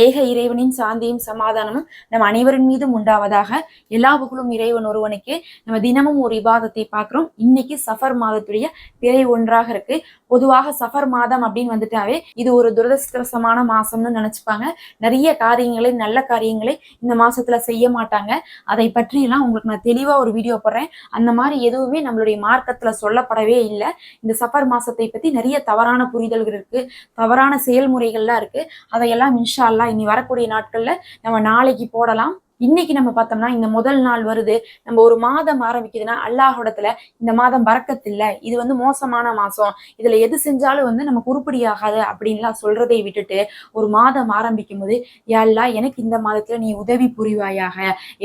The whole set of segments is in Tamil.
ஏக இறைவனின் சாந்தியும் சமாதானமும் நம் அனைவரின் மீதும் உண்டாவதாக எல்லா புகழும் இறைவன் ஒருவனுக்கு நம்ம தினமும் ஒரு விவாதத்தை பார்க்குறோம். இன்னைக்கு சஃபர் மாதத்துடைய பிறை ஒன்றாக இருக்கு. பொதுவாக சஃபர் மாதம் அப்படின்னு வந்துட்டாவே இது ஒரு துரதிருஷ்டவசமான மாசம்னு நினைச்சுப்பாங்க. நிறைய காரியங்களை நல்ல காரியங்களை இந்த மாசத்துல செய்ய மாட்டாங்க. அதை பற்றியெல்லாம் உங்களுக்கு நான் தெளிவா ஒரு வீடியோ போடுறேன். அந்த மாதிரி எதுவுமே நம்மளுடைய மார்க்கத்துல சொல்லப்படவே இல்லை. இந்த சஃபர் மாசத்தை பத்தி நிறைய தவறான புரிதல்கள் இருக்கு. தவறான செயல்முறைகள்லாம் இருக்கு. அதையெல்லாம் இன்ஷா போடலாம் இனி வரக்கூடிய நாட்கள்ல நம்ம நாளைக்கு போடலாம். இன்னைக்கு நம்ம பார்த்தோம்னா இந்த முதல் நாள் வருது. நம்ம ஒரு மாதம் ஆரம்பிக்குதுன்னா அல்லாஹோடத்துல இந்த மாதம் பறக்கத்தில்லை இது வந்து மோசமான மாசம். இதுல எது செஞ்சாலும் வந்து நமக்கு உருப்படியாகாது அப்படின்லாம் சொல்றதை விட்டுட்டு ஒரு மாதம் ஆரம்பிக்கும் போது யாழ்லா எனக்கு இந்த மாதத்துல நீ உதவி புரிவாயாக.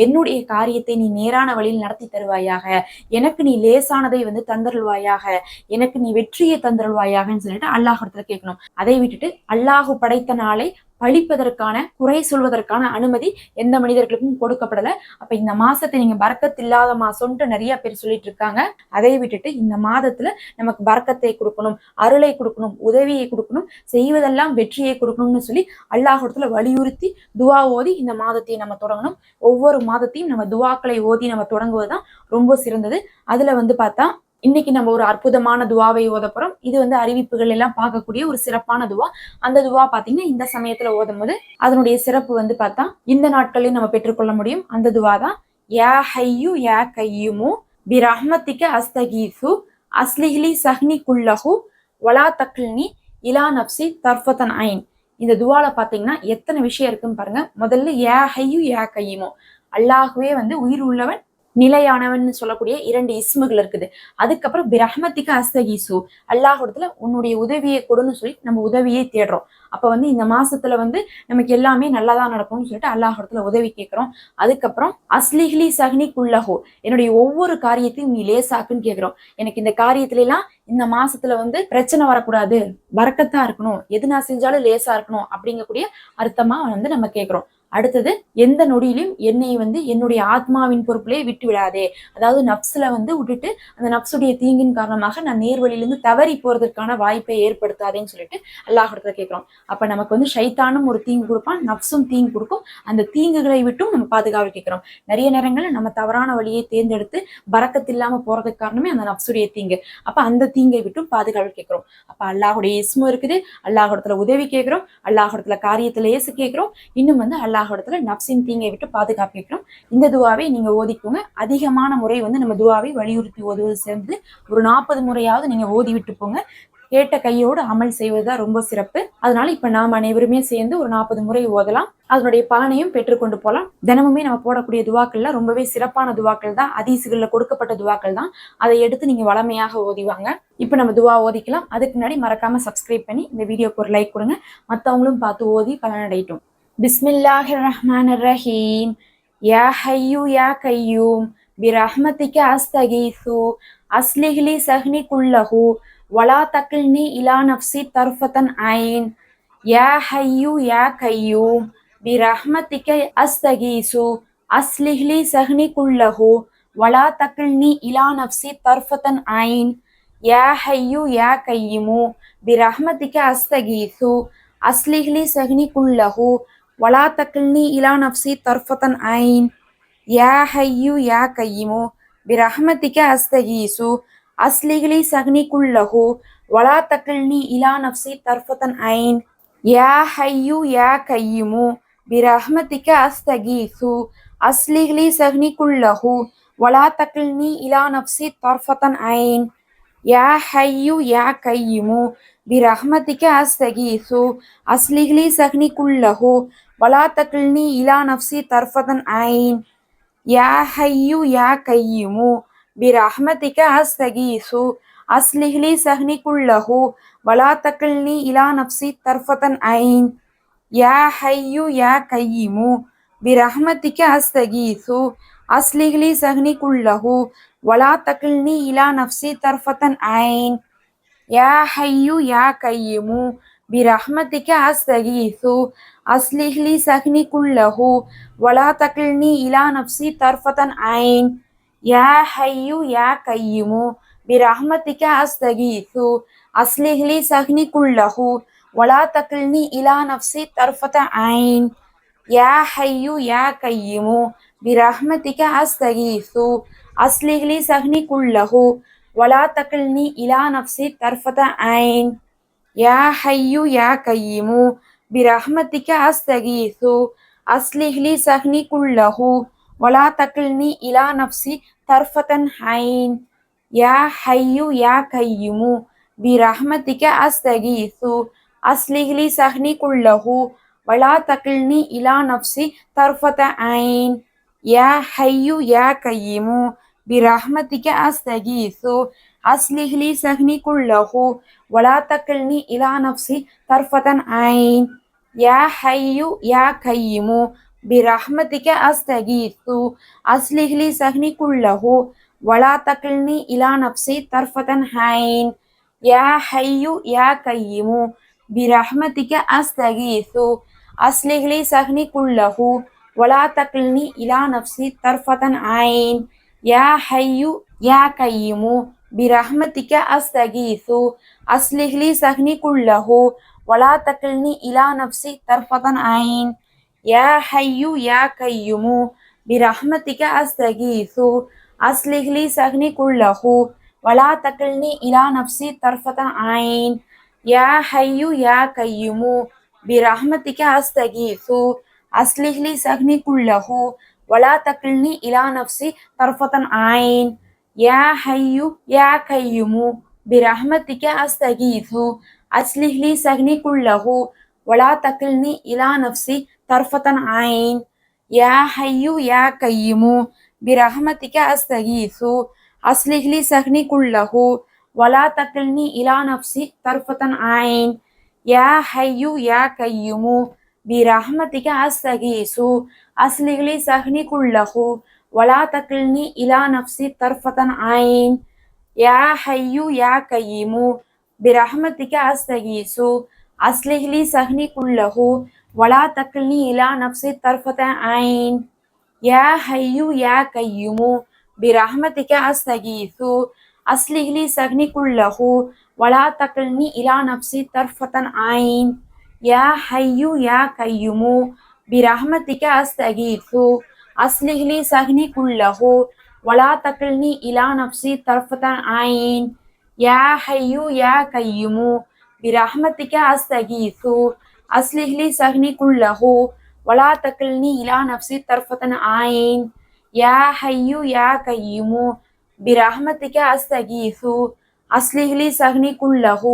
என்னுடைய காரியத்தை நீ நேரான வழியில் நடத்தி தருவாயாக. எனக்கு நீ லேசானதை வந்து தந்தருள்வாயாக. எனக்கு நீ வெற்றியை தந்தருள்வாயாகன்னு சொல்லிட்டு அல்லாஹோடத்துல கேட்கணும். அதை விட்டுட்டு அல்லாஹு படைத்த நாளை பழிப்பதற்கான குறை சொல்வதற்கான அனுமதி எந்த மனிதர்களுக்கும் கொடுக்கப்படல. அப்ப இந்த மாசத்தை நீங்க பறக்கத்து இல்லாத மாசம்ன்ட்டு நிறைய பேர் சொல்லிட்டு இருக்காங்க அதை விட்டுட்டு இந்த மாதத்துல நமக்கு பறக்கத்தை கொடுக்கணும் அருளை கொடுக்கணும் உதவியை கொடுக்கணும் செய்வதெல்லாம் வெற்றியை கொடுக்கணும்னு சொல்லி அல்லாஹிடத்துல வலியுறுத்தி துவா ஓதி இந்த மாதத்தை நம்ம தொடங்கணும். ஒவ்வொரு மாதத்தையும் நம்ம துவாக்களை ஓதி நம்ம தொடங்குவது தான் ரொம்ப சிறந்தது. அதுல வந்து பார்த்தா இன்னைக்கு நம்ம ஒரு அற்புதமான துவாவை ஓத போறோம். இது வந்து அறிவிப்புகள் எல்லாம் பார்க்கக்கூடிய ஒரு சிறப்பான துவா. அந்த துவா பாத்தீங்கன்னா இந்த சமயத்துல ஓதும் போது அதனுடைய சிறப்பு வந்து பார்த்தா இந்த நாட்களையும் நம்ம பெற்றுக்கொள்ள முடியும். அந்த துவா தான் யா ஹையு யா கையுமு பி ரஹ்மத்திக்க அஸ்தகீசு அஸ்லிஹ்லி சஹ்னி குல்லஹு வலா தக்லினி இலா நப்சி தர்ஃபத்தன் ஐன். இந்த துவால பாத்தீங்கன்னா எத்தனை விஷயம் இருக்குன்னு பாருங்க. முதல்ல யா ஹையு யா கையுமோ. அல்லாஹுவே வந்து உயிர் உள்ளவன் நிலையானவன் சொல்லக்கூடிய இரண்டு இஸ்முகள் இருக்குது. அதுக்கப்புறம் பிரஹ்மத்திக்கு அஸ்தகீசு. அல்லாஹிடத்துல உன்னுடைய உதவியை கொடுன்னு சொல்லி நம்ம உதவியை தேடுறோம். அப்ப வந்து இந்த மாசத்துல வந்து நமக்கு எல்லாமே நல்லா தான் நடக்கும்னு சொல்லிட்டு அல்லாஹிடத்துல உதவி கேட்கிறோம். அதுக்கப்புறம் அஸ்லிஹ்லி சஹ்னி குல்லஹோ என்னுடைய ஒவ்வொரு காரியத்தையும் நீ லேசாக்குன்னு கேட்கிறோம். எனக்கு இந்த காரியத்துல எல்லாம் இந்த மாசத்துல வந்து பிரச்சனை வரக்கூடாது. வரக்கத்தா இருக்கணும். எது நான் செஞ்சாலும் லேசா இருக்கணும் அப்படிங்கக்கூடிய அர்த்தமா வந்து நம்ம கேட்கிறோம். அடுத்தது எந்த நொடியிலும் என்னை வந்து என்னுடைய ஆத்மாவின் பொறுப்பிலே விட்டு விடாதே அதாவது நப்ஸில் வந்து விட்டுட்டு அந்த நப்ஸுடைய தீங்கின் காரணமாக நான் நேர்வழியிலிருந்து தவறி போறதுக்கான வாய்ப்பை ஏற்படுத்தாதேன்னு சொல்லிட்டு அல்லாஹிடத்துல கேட்குறோம் அப்ப நமக்கு வந்து ஷைத்தானும் ஒரு தீங்கு கொடுப்பான் நப்ஸும் தீங்கு கொடுக்கும். அந்த தீங்குகளை விட்டும் நம்ம பாதுகாவல் கேட்குறோம் நிறைய நேரங்களில் நம்ம தவறான வழியை தேர்ந்தெடுத்து பறக்கத்து இல்லாமல் போறதுக்கு காரணமே அந்த நப்சுடைய தீங்கு. அப்போ அந்த தீங்கை விட்டும் பாதுகாவல் கேட்குறோம் அப்போ அல்லாஹுடைய இஸ்மும் இருக்குது. அல்லாஹிடத்துல உதவி கேட்குறோம் அல்லாஹிடத்துல காரியத்தில் ஏசு கேட்குறோம் இன்னும் வந்து அல்லாஹிடத்துல நப்சின் தீங்கை விட்டு பாதுகாப்பு இந்த துவாவை நீங்க ஓதிக்கோங்க. அதிகமான முறை வந்து நம்ம துவாவை வலியுறுத்தி ஓதுவது சேர்ந்து ஒரு நாற்பது முறையாவது நீங்க ஓதி விட்டு போங்க. கேட்ட கையோடு அமல் செய்வதுதான் ரொம்ப சிறப்பு. அதனால இப்ப நாம் அனைவருமே சேர்ந்து ஒரு நாற்பது முறை ஓதலாம். அதனுடைய பலனையும் பெற்றுக்கொண்டு போகலாம் தினமுமே நம்ம போடக்கூடிய துவாக்கள்ல ரொம்பவே சிறப்பான துவாக்கள் தான். அதீசுகள்ல கொடுக்கப்பட்ட துவாக்கள் தான். அதை எடுத்து நீங்க வளமையாக ஓதிவாங்க இப்ப நம்ம துவா ஓதிக்கலாம். அதுக்கு முன்னாடி மறக்காம சப்ஸ்கிரைப் பண்ணி இந்த வீடியோக்கு ஒரு லைக் கொடுங்க. மற்றவங்களும் பார்த்து ஓதி பலனடையட்டும். பிஸ்மில்லாஹிர் ரஹ்மான் ரஹீம் யா ஹையூ யா கையூம் பிரஹ்மதிக்க அஸ்தகீசு அஸ்லிஹ்லி சஹ்னி குல்லஹு வலா தக்கில்னி இலா நஃப்சி தர்ஃபத்தன் ஐன் யா ஹையூ யா கையூம் பிரஹ்மதிக்க அஸ்தகீசு அஸ்லிஹ்லி சஹ்னி குல்லஹு வலா தக்கில்னி இலா நஃப்சி தர்ஃபத்தன் ஐன் யா ஹையூ யா கையுமு பிரஹ்மதிக்க அஸ்தகீசு அஸ்லிஹ்லி சஹ்னி குல்லஹு ولا تکلنی الا نفسی طرفتن عین یا حیو یا قیمو برحمتک استغیثو اصلغ لی سغنی کلہو ولا تکلنی الا نفسی طرفتن عین یا حیو یا قیمو برحمتک استغیثو اصلغ لی سغنی کلہو ولا تکلنی الا نفسی طرفتن عین یا حیو یا قیمو برحمتک استغیثو اصلغ سغنی کلہو வலா தக்கில்னி இலா நப்சி தர்ஃபதன் ஐன். யா ஹையு யா கையுமு. பிரஹ்மதிக்க அஸ்தகீசு. அஸ்லிஹ்லி சஹ்னி குல்லஹு. வலா தக்கில்னி இலா நப்சி தர்ஃபதன் ஐன். யா ஹையு யா கையுமு. பிரஹ்மதிக்க அஸ்தகீசு. அஸ்லிஹ்லி சஹ்னி குல்லஹு. வலா தக்கில்னி இலா நப்சி தர்ஃபதன் ஐன். யா ஹையு யா கையுமு. برحمتك استغيث اصلح لي سخني كله ولا تقلني الى نفسي طرفة عين. يا حي يا قيم، برحمتك استغيث اصلح لي سخني كله ولا تقلني الى نفسي طرفة عين. يا حي يا قيوم برحمتك استغيث اصلح لي سكني كله ولا تكلني الى نفسي طرفة عين. یا حیو یا قیمو برحمتک استغیثو اصلح لی سخنی کلہو ولا تکلنی الى نفسی طرفتن حین یا حیو یا قیمو برحمتک استغیثو اصلح لی سخنی کلہو ولا تکلنی الى نفسی طرفت عین یا حیو یا قیمو برحمتک استغیثو اصلح لی سخنی کلہو ولا تکلنی الى نفسی طرفتن عین یا حیو یا قیمو برحمت کے استغیثو اصلح لی سخنی کلہو ولا تکلنی الى نفسی طرفتن عین یا حیو یا قیمو برحمت کے استغیثو اصلح لی سخنی کلہو ولا تکلنی الى نفسی طرفتن عین یا حیو یا قیمو برحمتك أستغيث أصلح لي سهني كله ولا تكلني إلى نفسي طرفة عين يا حي يا قيوم برحمتك أستغيث أصلح لي سهني كله ولا تكلني إلى نفسي طرفة عين يا حي يا قيوم برحمتك أستغيث أصلح لي سهني كله ولا تكلني إلى نفسي طرفة عين یا حیو یا قیومو برحمتک استغیثو اصلح لی سغنی کلہو ولا تکلنی الى نفسی طرفتن عین یا حیو یا قیومو برحمتک استغیثو اصلح لی سغنی کلہو ولا تکلنی الى نفسی طرفتن عین یا حیو یا قیومو برحمتک استغیثو اصلح لی سغنی کلہو ولا تكلني إلى نفسي طرفة عين. يا حي يا قيوم برحمتك أستغيث. أصلح لي سهني كله ولا تكلني إلى نفسي طرفة عين. يا حي يا قيوم برحمتك أستغيث. أصلح لي سهني كله ولا تكلني إلى نفسي طرفة عين. يا حي يا قيوم برحمتك أستغيث. اصلح لی سہنی کلہ ولا تکلنی الی نفسی طرفت عین یا حیو یا قیم برحمتک استغیث اصلح لی سہنی کلہ ولا تکلنی الی نفسی طرفت عین یا حیو یا قیم برحمتک استغیث اصلح لی سہنی کلہ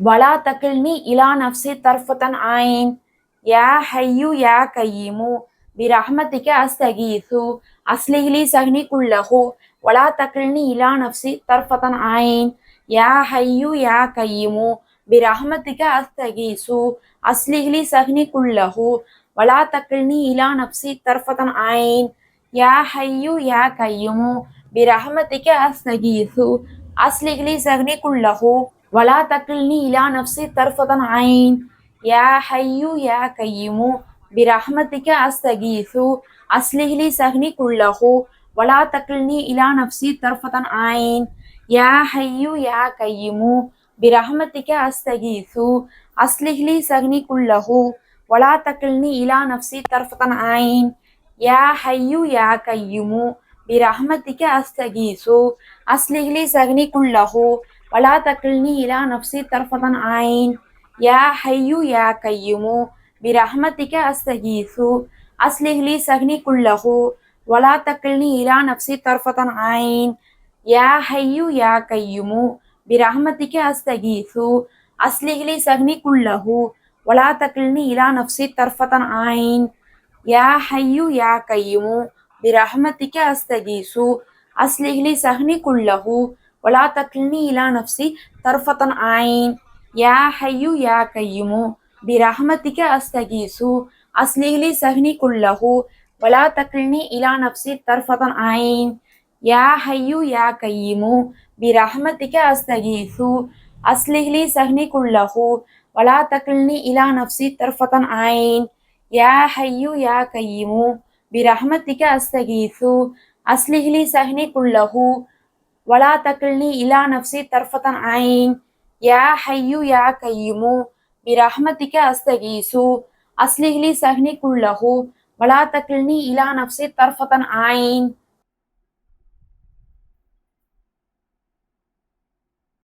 ولا تکلنی الی نفسی طرفت عین یا حیو یا قیم برحمتك أستغيث. أصلح لي سهني كله. ولا تكلني إلى نفسي طرفة عين. يا حي يا قيوم برحمتك أستغيث. أصلح لي سهني كله. ولا تكلني إلى نفسي طرفة عين. يا حي يا قيوم برحمتك أستغيث. أصلح لي سهني كله. ولا تكلني إلى نفسي طرفة عين. يا حي يا قيوم برحمتك أستغيث أصلح لي سهني كله ولا تكلني إلى نفسي طرفة عين يا حي يا قيوم برحمتك أستغيث أصلح لي سهني كله ولا تكلني إلى نفسي طرفة عين يا حي يا قيوم برحمتك أستغيث أصلح لي سهني كله ولا تكلني إلى نفسي طرفة عين يا حي يا قيوم برحمتک استغیثو اصلح لی سغنی کلہو ولا تکلنی الی نفسی طرفتن عین یا حیو یا قیومو برحمتک استغیثو اصلح لی سغنی کلہو ولا تکلنی الی نفسی طرفتن عین یا حیو یا قیومو برحمتک استغیثو اصلح لی سغنی کلہو ولا تکلنی الی نفسی طرفتن عین یا حیو یا قیومو برحمتك أستغيث أصلح لي سهني كله ولا تكلني إلى نفسي طرفة عين يا حي يا قيوم برحمتك أستغيث أصلح لي سهني كله ولا تكلني إلى نفسي طرفة عين يا حي يا قيوم برحمتك أستغيث أصلح لي سهني كله ولا تكلني إلى نفسي طرفة عين يا حي يا قيوم برحمتك استغيث اصلح لي شأني كله ولا تكلني الى نفسي طرفة عين